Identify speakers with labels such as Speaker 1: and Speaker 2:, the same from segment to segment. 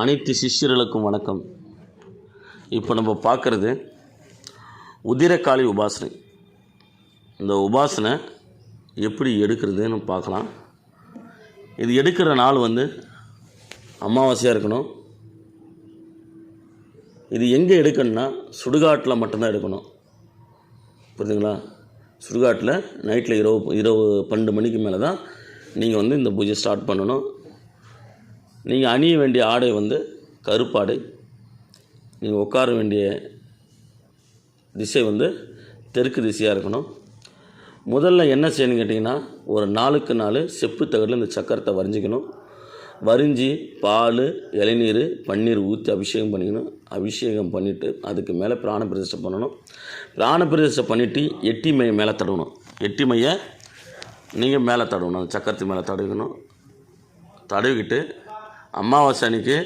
Speaker 1: அனைத்து சிஷ்யர்களுக்கும் வணக்கம். இப்போ நம்ம பார்க்குறது உதிரக்காளி உபாசனை. இந்த உபாசனை எப்படி எடுக்கிறதுன்னு பார்க்கலாம். இது எடுக்கிற நாள் வந்து அமாவாசையாக இருக்கணும். இது எங்கே எடுக்கணும்னா சுடுகாட்டில் மட்டும்தான் எடுக்கணும். புரியுதுங்களா சுடுகாட்டில் நைட்டில் இரவு இரவு பன்னெண்டு மணிக்கு மேலே தான் நீங்கள் வந்து இந்த பூஜை ஸ்டார்ட் பண்ணணும். நீங்கள் அணிய வேண்டிய ஆடை வந்து கருப்பாடை. நீங்கள் உட்கார வேண்டிய திசை வந்து தெற்கு திசையாக இருக்கணும். முதல்ல என்ன செய்யணும்னு கேட்டிங்கன்னா ஒரு நாளுக்கு நாள் செப்பு தகடில் இந்த சக்கரத்தை வரைஞ்சிக்கணும். வரிஞ்சு பால் இளநீர் பன்னீர் ஊற்றி அபிஷேகம் பண்ணிக்கணும். அபிஷேகம் பண்ணிவிட்டு அதுக்கு மேலே பிராண பிரதிஷ்டை பண்ணணும். பிராண பிரதிஷ்டை பண்ணிவிட்டு எட்டி மைய மேலே தடவணும். எட்டி மைய நீங்கள் மேலே தடவணும். அந்த சக்கரத்து மேலே தடவிக்கணும். தடவிக்கிட்டு அமாவாசை அன்னைக்கு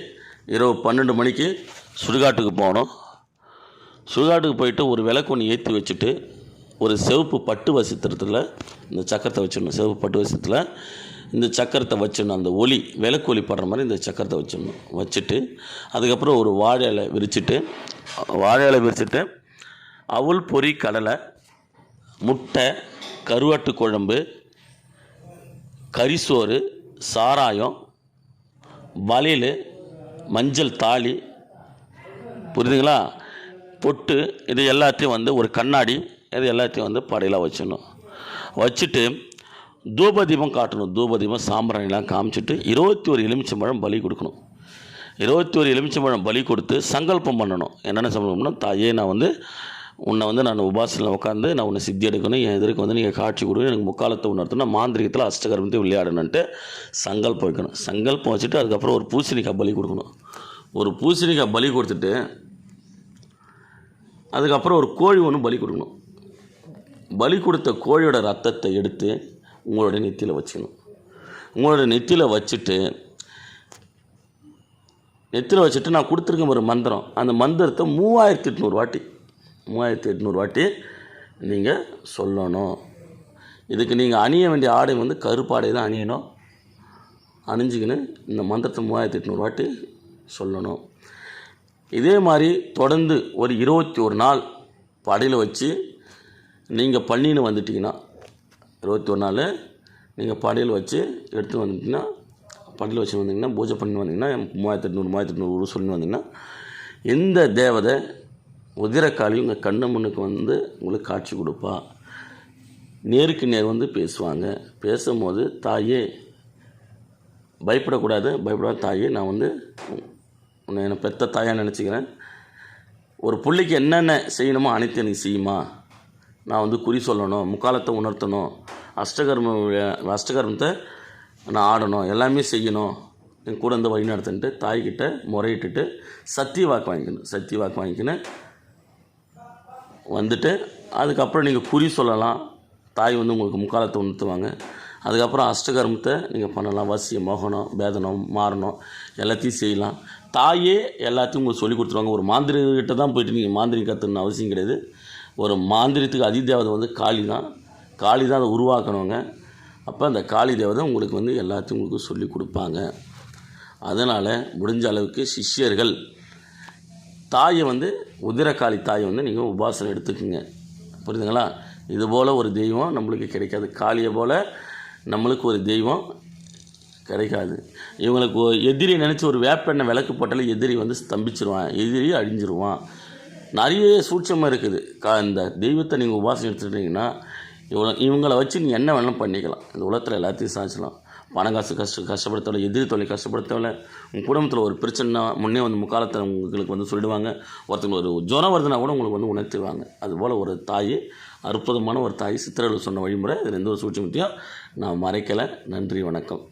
Speaker 1: இரவு பன்னெண்டு மணிக்கு சுடுகாட்டுக்கு போகணும் சுடுகாட்டுக்கு போயிட்டு ஒரு விளக்கு ஒன்று ஏற்றி வச்சுட்டு ஒரு சிவப்பு பட்டு வசித்திரத்தில் இந்த சக்கரத்தை வச்சிடணும் சிவப்பு பட்டு வசித்திரத்தில். இந்த சக்கரத்தை வச்சிடணும் அந்த ஒளி விளக்கு ஒலி படுற மாதிரி இந்த சக்கரத்தை வச்சிடணும். வச்சுட்டு அதுக்கப்புறம் ஒரு வாழை இலை விரிச்சிட்டு வாழை இலை விரிச்சிட்டு அவுள் பொரி கடலை முட்டை கருவாட்டு குழம்பு கரிசோறு சாராயம் வளையல் மஞ்சள் தாலி புரியுதுங்களா? பொட்டு இது எல்லாத்தையும் வந்து ஒரு கண்ணாடி இது எல்லாத்தையும் வந்து படையில் வச்சிடணும். வச்சுட்டு தூபதீபம் காட்டணும். தூபதீபம் சாம்பிராணிலாம் காமிச்சிட்டு இருபத்தி ஒரு எலுமிச்சம்பழம் பலி கொடுக்கணும். இருபத்தி ஒரு எலுமிச்சம்பழம் பலி கொடுத்து சங்கல்பம் பண்ணணும். என்னென்ன சங்கல்பம்னா தாயே நான் வந்து உன்னை வந்து நான் உபாசனில் உட்காந்து நான் உன்னை சித்தி எடுக்கணும் என் எதிர்க்கு வந்து நீங்கள் காட்சி கொடுக்கணும் எனக்கு முக்காலத்தை உணர்த்தணும் மாந்திரிகத்தில் அஷ்டகர்மத்தை விளையாடணுன்ட்டு சங்கல்பம் வைக்கணும். சங்கல்பம் வச்சுட்டு அதுக்கப்புறம் ஒரு பூசணிக்காய் பலி கொடுக்கணும். ஒரு பூசணிக்காய் பலி கொடுத்துட்டு அதுக்கப்புறம் ஒரு கோழி ஒன்று பலி கொடுக்கணும். பலி கொடுத்த கோழியோட ரத்தத்தை எடுத்து உங்களோட நெத்தியில் வச்சுக்கணும். உங்களோட நெத்தியில் வச்சுட்டு நெத்தியில் வச்சுட்டு நான் கொடுத்துருக்கேன் ஒரு மந்திரம். அந்த மந்திரத்தை மூவாயிரத்தி எட்நூறு வாட்டி மூவாயிரத்தி எட்நூறு வாட்டி நீங்கள் சொல்லணும். இதுக்கு நீங்கள் அணிய வேண்டிய ஆடை வந்து கருப்பாடை தான் அணியணும். அணிஞ்சிக்கின்னு இந்த மந்திரத்தை மூவாயிரத்தி எட்நூறு வாட்டி சொல்லணும். இதே மாதிரி தொடர்ந்து ஒரு இருபத்தி ஒரு நாள் படையில் வச்சு நீங்கள் பண்ணின்னு வந்துட்டிங்கன்னா இருபத்தி ஒரு நாள் நீங்கள் படையில் வச்சு எடுத்து வந்துட்டிங்கன்னா படையில் வச்சு வந்தீங்கன்னா பூஜை பண்ணி வந்தீங்கன்னா மூவாயிரத்தி எட்நூறு மூவாயிரத்தி எட்நூறு சொல்லி வந்தீங்கன்னா எந்த தேவதை உதிரக்காளி உங்கள் கண்ணு முன்னுக்கு வந்து உங்களுக்கு காட்சி கொடுப்பா. நேருக்கு நேர் வந்து பேசுவாங்க. பேசும்போது தாயே பயப்படக்கூடாது. பயப்படாத தாயே நான் வந்து உன்னை என்னை பெத்த தாயாக நினச்சிக்கிறேன். ஒரு பிள்ளைக்கு என்னென்ன செய்யணுமோ அனைத்து எனக்கு செய்யுமா. நான் வந்து குறி சொல்லணும் முக்காலத்தை உணர்த்தணும். அஷ்டகர்ம அஷ்டகர்மத்தை நான் ஆடணும். எல்லாமே செய்யணும். என் கூட இருந்து வழி நடத்தின்ட்டு தாய்கிட்ட முறையிட்டுட்டு சத்திய வாக்கு வாங்கிக்கணும். சத்திய வாக்கு வாங்கிக்கின்னு வந்துட்டு அதுக்கப்புறம் நீங்கள் குறி சொல்லலாம். தாய் வந்து உங்களுக்கு முக்காலத்தை உணர்த்துவாங்க. அதுக்கப்புறம் அஷ்டகர்மத்தை நீங்கள் பண்ணலாம். வசியம் மோகனம் பேதனம் மாறணும் எல்லாத்தையும் செய்யலாம். தாயே எல்லாத்தையும் உங்களுக்கு சொல்லி கொடுத்துருவாங்க. ஒரு மாந்திரிகிட்ட தான் போயிட்டு நீங்கள் மாந்திரி கற்றுன்னு அவசியம் கிடையாது. ஒரு மாந்திரியத்துக்கு அதிதேவதை வந்து காளி தான். காளி தான் அதை உருவாக்கணுங்க. அப்போ அந்த காளி தேவதை உங்களுக்கு வந்து எல்லாத்தையும் உங்களுக்கு சொல்லி கொடுப்பாங்க. அதனால் முடிஞ்ச அளவுக்கு சிஷ்யர்கள் தாயை வந்து உதிரக்காளி தாயை வந்து நீங்கள் உபாசனை எடுத்துக்கோங்க. புரியுதுங்களா? இது போல் ஒரு தெய்வம் நம்மளுக்கு கிடைக்காது. காளியை போல் நம்மளுக்கு ஒரு தெய்வம் கிடைக்காது. இவங்களுக்கு எதிரி நினச்சி ஒரு வேப்பெண்ணை விளக்கு போட்டாலே எதிரி வந்து ஸ்தம்பிச்சிருவான் எதிரி அழிஞ்சிருவான். நிறைய சூட்சமாக இருக்குது. கா இந்த தெய்வத்தை நீங்கள் உபாசனை எடுத்துக்கிட்டிங்கன்னா இவங்க இவங்களை வச்சு நீங்கள் என்ன வேணாலும் பண்ணிக்கலாம். இந்த உலகத்தில் எல்லாத்தையும் சாய்ச்சலாம் பணம் காசு கஷ்ட கஷ்டப்படுத்தவில்லை எதிரி தொழிலை கஷ்டப்படுத்தவில்லை. உங்கள் குடும்பத்தில் ஒரு பிரச்சனை முன்னே வந்து முக்காலத்தில் உங்களுக்கு வந்து சொல்லிடுவாங்க. ஒருத்தங்களுக்கு ஒரு ஜுரம் வருதுன்னா கூட உங்களுக்கு வந்து உணர்த்துவாங்க அதுபோல் ஒரு தாய் அற்புதமான ஒரு தாய் சித்திரர்கள் சொன்ன வழிமுறை இதில் எந்த ஒரு சூட்சமத்தையும் நான் மறைக்கலை. நன்றி வணக்கம்.